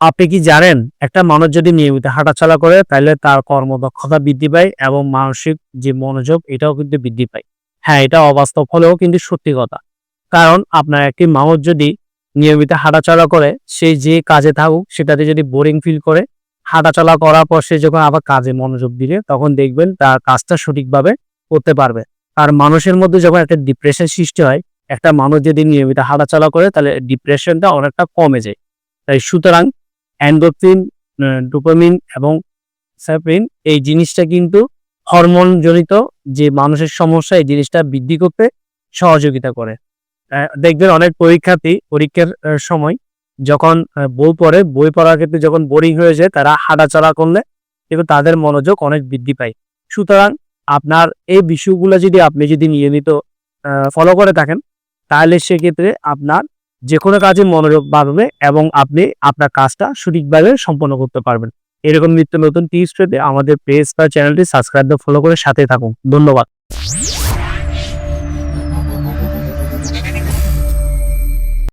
আপনি কি জানেন, একটা মানুষ যদি নিয়মিত হাঁটাচলা করে, তাহলে তার কর্মদক্ষতা বৃদ্ধি পায় এবং মানসিক যে মনোযোগ, এটাও কিন্তু বৃদ্ধি পায়। হ্যাঁ এটা অবাস্তব হলেও কিন্তু সত্যি কথা। কারণ আপনার একটি মানুষ যদি নিয়মিত হাঁটাচলা করে, সে যে কাজে থাকুক, সেটাতে যদি বোরিং ফিল করে, হাঁটাচলা করার পর সে যখন আবার কাজে মনোযোগ দিলে তখন দেখবেন তার কাজটা সঠিকভাবে করতে পারবে। আর মানুষের মধ্যে যখন একটা ডিপ্রেশন সৃষ্টি হয়, একটা মানুষ যদি নিয়মিত হাঁটাচলা করে, তাহলে ডিপ্রেশনটা অনেকটা কমে যায়। তাই সুতরাং অ্যান্ডোফিন ডোপামিন এবং স্যাপ্রিন, এই জিনিসটা কিন্তু হরমোন জনিত যে মানুষের সমস্যা, এই জিনিসটা বৃদ্ধি করতে সহযোগিতা করে। দেখবেন অনেক পরীক্ষার্থী পরীক্ষার সময় যখন বই পড়ে, বই পড়ার ক্ষেত্রে যখন বোরিং হয়ে যায়, তারা হাঁটাচলা করলে কিন্তু তাদের মনোযোগ অনেক বৃদ্ধি পায়। সুতরাং আপনার এই বিষয়গুলো যদি আপনি যদি নিয়মিত ফলো করে থাকেন, তাহলে সেক্ষেত্রে আপনার যে কোনো কাজে মনোযোগ বাড়বে এবং আপনি আপনার কাজটা সঠিকভাবে সম্পন্ন করতে পারবেন। এরকম নিত্য নতুন টিপস পেতে আমাদের পেজ বা চ্যানেলটি সাবস্ক্রাইব ফলো করে সাথে থাকুন। ধন্যবাদ।